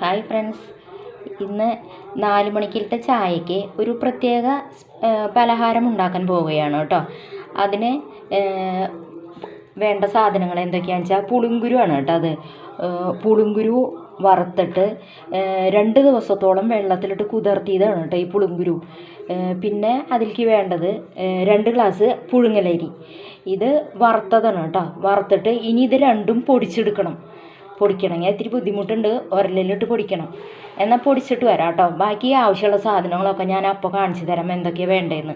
Hi friends. ഇന്ന് നാല് മണിക്കിലത്തെ ചായക്ക് ഒരു പ്രത്യേക പലഹാരം ഉണ്ടാക്കാൻ പോവുകയാണ് കേട്ടോ. അതിന് വേണ്ട സാധനങ്ങൾ എന്തൊക്കെയാണെന്ന് വെച്ചാൽ പുളിങ്കുരു ആണ് കേട്ടോ അത്. പുളിങ്കുരു വറുത്തിട്ട് രണ്ട് ദിവസത്തോളം വെള്ളത്തിലിട്ട് കുതിർത്തിയതാണ് കേട്ടോ ഈ പുളിങ്കുരു. പിന്നെ അതിലേക്ക് വേണ്ടത് രണ്ട് ഗ്ലാസ് പുഴുങ്ങലരി. ഇത് വറുത്തതാണ് കേട്ടോ. വറുത്തിട്ട് ഇനി ഇത് രണ്ടും പൊടിച്ചെടുക്കണം. പൊടിക്കണമെങ്കിൽ ഇത്തിരി ബുദ്ധിമുട്ടുണ്ട്. ഉരലിലിട്ട് പൊടിക്കണം. എന്നാൽ പൊടിച്ചിട്ട് വരാം കേട്ടോ. ബാക്കി ആവശ്യമുള്ള സാധനങ്ങളൊക്കെ ഞാൻ അപ്പോൾ കാണിച്ചു തരാം എന്തൊക്കെയാണ് വേണ്ടതെന്ന്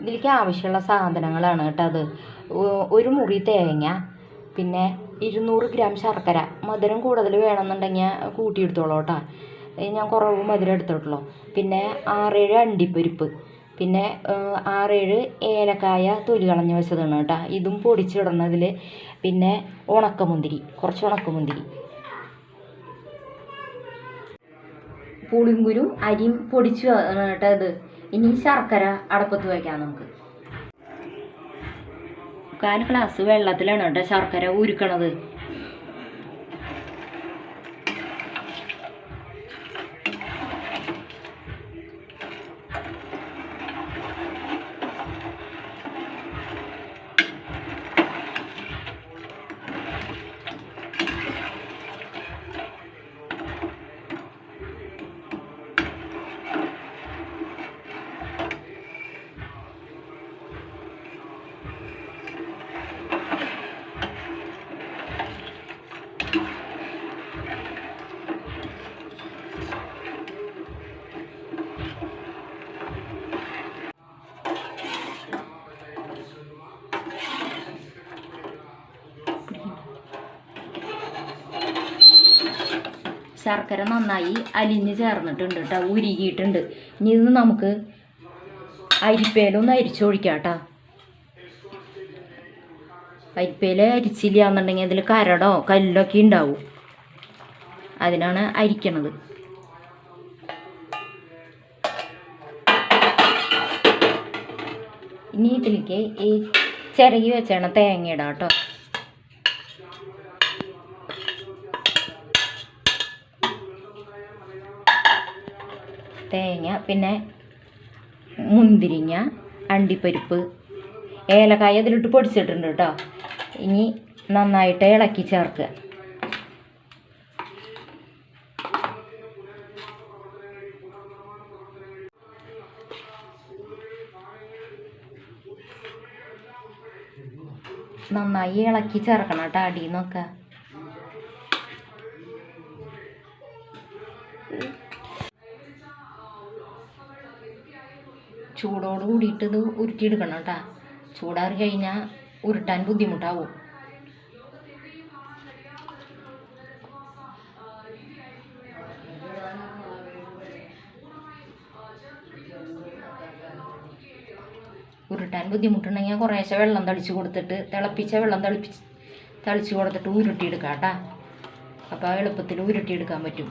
ഇതിലേക്ക് ആവശ്യമുള്ള സാധനങ്ങളാണ് കേട്ടോ അത്. ഒരു മുറി തേങ്ങ പിന്നെ ഇരുന്നൂറ് ഗ്രാം ശർക്കര. മധുരം കൂടുതൽ വേണമെന്നുണ്ടെങ്കിൽ കൂട്ടിയെടുത്തോളൂ കേട്ടോ. ഞാൻ കുറവ് മധുരം എടുത്തിട്ടുള്ളൂ. പിന്നെ ആറേഴ് അണ്ടിപ്പരിപ്പ്. പിന്നെ ആറ് ആറേഴ് ഏലക്കായ തൊലി കളഞ്ഞ് വെച്ചതാണ് കേട്ടോ. ഇതും പൊടിച്ചിടണതിൽ പിന്നെ ഉണക്കമുന്തിരി കുറച്ച് ഉണക്കമുന്തിരി. പുളിങ്കുരും അരിയും പൊടിച്ചു കേട്ടോ ഇത്. ഇനി ശർക്കര അടപ്പത്ത് വയ്ക്കാം നമുക്ക്. കാൽ ഗ്ലാസ് വെള്ളത്തിലാണ് കേട്ടോ ശർക്കര ഉരുക്കണത്. ശർക്കര നന്നായി അലിഞ്ഞ് ചേർന്നിട്ടുണ്ട് കേട്ടോ ഉരുകിയിട്ടുണ്ട്. ഇനി ഇത് നമുക്ക് അരിപ്പേലൊന്ന് അരിച്ചൊഴിക്കാം കേട്ടോ അരിപ്പേല അരിച്ചില്ല എന്നുണ്ടെങ്കിൽ അതിൽ കരടോ കല്ലൊക്കെ ഉണ്ടാവും. അതിനാണ് അരിക്കണത്. ഇനി ഇതിലേക്ക് ഈ ചിരകി വെച്ചാണ് തേങ്ങ കേട്ടോ തേങ്ങ പിന്നെ മുന്തിരിങ്ങ അണ്ടിപ്പരിപ്പ് ഏലക്കായ അതിലിട്ട് പൊടിച്ചിട്ടുണ്ട് കേട്ടോ ഇനി നന്നായിട്ട് ഇളക്കി ചേർക്കുക. നന്നായി ഇളക്കി ചേർക്കണം കേട്ടോ അടിയിൽ നിന്നൊക്കെ ചൂടോട് കൂടിയിട്ട് ഇത് ഉരുട്ടിയെടുക്കണം കേട്ടോ. ചൂടാറി കഴിഞ്ഞാൽ ഉരുട്ടാൻ ബുദ്ധിമുട്ടാവും. ഉരുട്ടാൻ ബുദ്ധിമുട്ടുണ്ടെങ്കിൽ കുറേശ്ശെ വെള്ളം തളിച്ച് കൊടുത്തിട്ട് തിളപ്പിച്ച വെള്ളം തളിപ്പിച്ച് തളിച്ച് കൊടുത്തിട്ട് ഉരുട്ടിയെടുക്കാം കേട്ടോ. അപ്പോൾ എളുപ്പത്തിൽ ഉരുട്ടിയെടുക്കാൻ പറ്റും.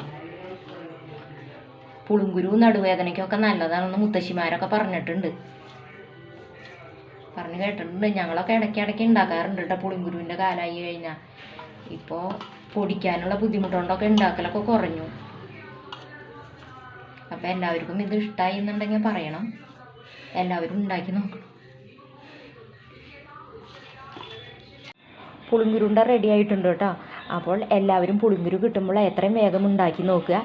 പുളുങ്കുരു നടുവേദനയ്ക്കൊക്കെ നല്ലതാണെന്ന് മുത്തശ്ശിമാരൊക്കെ പറഞ്ഞിട്ടുണ്ട്. പറഞ്ഞു കേട്ടിട്ടുണ്ട്. ഞങ്ങളൊക്കെ ഇടയ്ക്ക് ഇടയ്ക്ക് ഉണ്ടാക്കാറുണ്ട് കേട്ടോ പുളിങ്കുരുവിന്റെ കാലമായി കഴിഞ്ഞാൽ ഇപ്പോൾ പൊടിക്കാനുള്ള ബുദ്ധിമുട്ടുകൊണ്ടൊക്കെ ഉണ്ടാക്കലൊക്കെ കുറഞ്ഞു. അപ്പോൾ എല്ലാവർക്കും ഇത് ഇഷ്ടമായി എന്നുണ്ടെങ്കിൽ പറയണം. എല്ലാവരും ഉണ്ടാക്കി നോക്കണം. പുളിങ്കുരുണ്ട റെഡി ആയിട്ടുണ്ട് കേട്ടോ. അപ്പോൾ എല്ലാവരും പുളിങ്കുരു കിട്ടുമ്പോൾ എത്രയും വേഗം ഉണ്ടാക്കി നോക്കുക.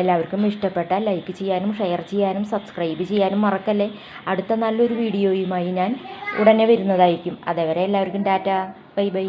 എല്ലാവർക്കും ഇഷ്ടപ്പെട്ട ലൈക്ക് ചെയ്യാനും ഷെയർ ചെയ്യാനും സബ്സ്ക്രൈബ് ചെയ്യാനും മറക്കല്ലേ? അടുത്ത നല്ലൊരു വീഡിയോയുമായി ഞാൻ ഉടനെ വരുന്നതായിരിക്കും. അതേവരെ എല്ലാവർക്കും ടാറ്റ. Bye bye.